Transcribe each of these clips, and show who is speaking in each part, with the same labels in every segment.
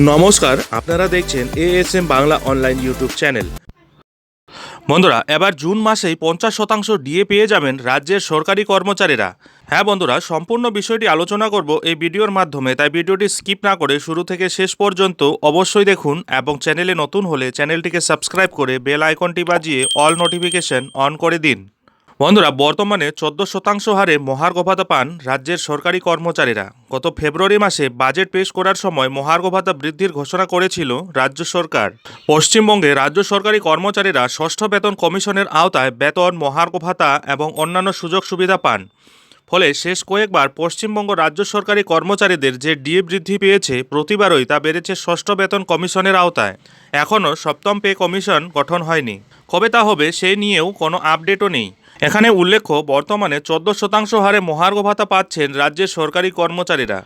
Speaker 1: নমস্কার, আপনারা দেখছেন ASM Bangla online YouTube channel বন্ধুরা, এবার জুন মাসেই পঞ্চাশ শতাংশ ডিএ পেয়ে যাবেন রাজ্যের সরকারি কর্মচারীরা। হ্যাঁ বন্ধুরা, সম্পূর্ণ বিষয়টি আলোচনা করব এই ভিডিওর মাধ্যমে, তাই ভিডিওটি স্কিপ না করে শুরু থেকে শেষ পর্যন্ত অবশ্যই দেখুন এবং চ্যানেলে নতুন হলে চ্যানেলটিকে সাবস্ক্রাইব করে বেল আইকনটি বাজিয়ে অল নোটিফিকেশন অন করে দিন। বন্ধুরা, বর্তমানে চোদ্দ শতাংশ হারে মহার্ঘ ভাতা পান রাজ্যের সরকারি কর্মচারীরা। গত ফেব্রুয়ারি মাসে বাজেট পেশ করার সময় মহার্ঘ ভাতা বৃদ্ধির ঘোষণা করেছিল রাজ্য সরকার। পশ্চিমবঙ্গে রাজ্য সরকারি কর্মচারীরা ষষ্ঠ বেতন কমিশনের আওতায় বেতন মহার্ঘ ভাতা এবং অন্যান্য সুযোগ সুবিধা পান। ফলে শেষ কয়েকবার পশ্চিমবঙ্গ রাজ্য সরকারি কর্মচারীদের যে ডিএ বৃদ্ধি পেয়েছে প্রতিবারই তা বেড়েছে ষষ্ঠ বেতন কমিশনের আওতায়। এখনও সপ্তম পে কমিশন গঠন হয়নি। কবে তা হবে সে নিয়েও কোনো আপডেটও নেই। এখানে উল্লেখ্য, বর্তমানে চোদ্দ শতাংশ হারে মহার্ঘ ভাতা পাচ্ছেন রাজ্যের সরকারি কর্মচারীরা।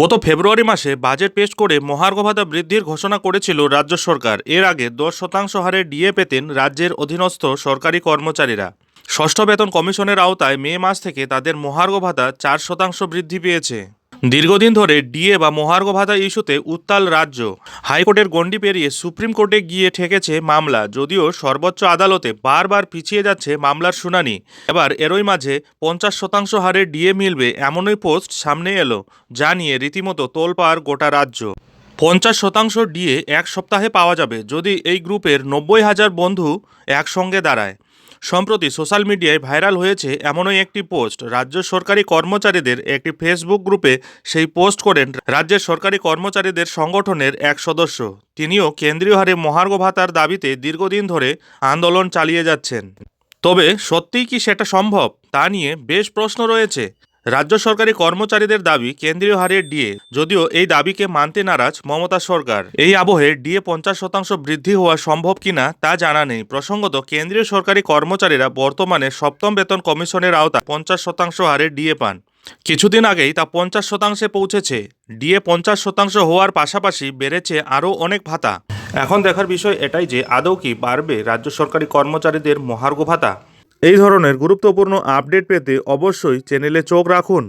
Speaker 1: গত ফেব্রুয়ারি মাসে বাজেট পেশ করে মহার্ঘ ভাতা বৃদ্ধির ঘোষণা করেছিল রাজ্য সরকার। এর আগে দশ শতাংশ হারে ডিএ পেতেন রাজ্যের অধীনস্থ সরকারি কর্মচারীরা। ষষ্ঠ বেতন কমিশনের আওতায় মে মাস থেকে তাদের মহার্ঘ ভাতা চার শতাংশ বৃদ্ধি পেয়েছে। দীর্ঘদিন ধরে ডিএ বা মহার্ঘ ভাতা ইস্যুতে উত্তাল রাজ্য। হাইকোর্টের গণ্ডি পেরিয়ে সুপ্রিম কোর্টে গিয়ে ঠেকেছে মামলা, যদিও সর্বোচ্চ আদালতে বারবার পিছিয়ে যাচ্ছে মামলার শুনানি। এবার এরই মাঝে পঞ্চাশ শতাংশ হারে ডিএ মিলবে এমনই পোস্ট সামনে এলো, যা নিয়ে রীতিমতো তোলপাড় গোটা রাজ্য। পঞ্চাশ শতাংশ ডিএ এক সপ্তাহে পাওয়া যাবে যদি এই গ্রুপের নব্বই হাজার বন্ধু একসঙ্গে দাঁড়ায়। সম্প্রতি সোশ্যাল মিডিয়ায় ভাইরাল হয়েছে এমনই একটি পোস্ট। রাজ্য সরকারি কর্মচারীদের একটি ফেসবুক গ্রুপে সেই পোস্ট করেন রাজ্যের সরকারি কর্মচারীদের সংগঠনের এক সদস্য। তিনিও কেন্দ্রীয় হারে মহার্ঘ ভাতার দাবিতে দীর্ঘদিন ধরে আন্দোলন চালিয়ে যাচ্ছেন। তবে সত্যিই কি সেটা সম্ভব? তা নিয়ে বেশ প্রশ্ন রয়েছে। রাজ্য সরকারি কর্মচারীদের দাবি কেন্দ্রীয় হারে ডিএ। যদিও এই দাবিকে মানতে নারাজ মমতা সরকার। এই আবহে ডিএ পঞ্চাশ শতাংশ বৃদ্ধি হওয়া সম্ভব কিনা তা জানা নেই। প্রসঙ্গত, কেন্দ্রীয় সরকারি কর্মচারীরা বর্তমানে সপ্তম বেতন কমিশনের আওতায় পঞ্চাশ শতাংশ হারে ডিএ পান। কিছুদিন আগেই তা পঞ্চাশ শতাংশে পৌঁছেছে। ডিএ পঞ্চাশ শতাংশ হওয়ার পাশাপাশি বেড়েছে আরও অনেক ভাতা। এখন দেখার বিষয় এটাই যে, আদৌ কি বাড়বে রাজ্য সরকারি কর্মচারীদের মহার্ঘ ভাতা? এই ধরনের গুরুত্বপূর্ণ আপডেট পেতে অবশ্যই চ্যানেলে চোখ রাখুন।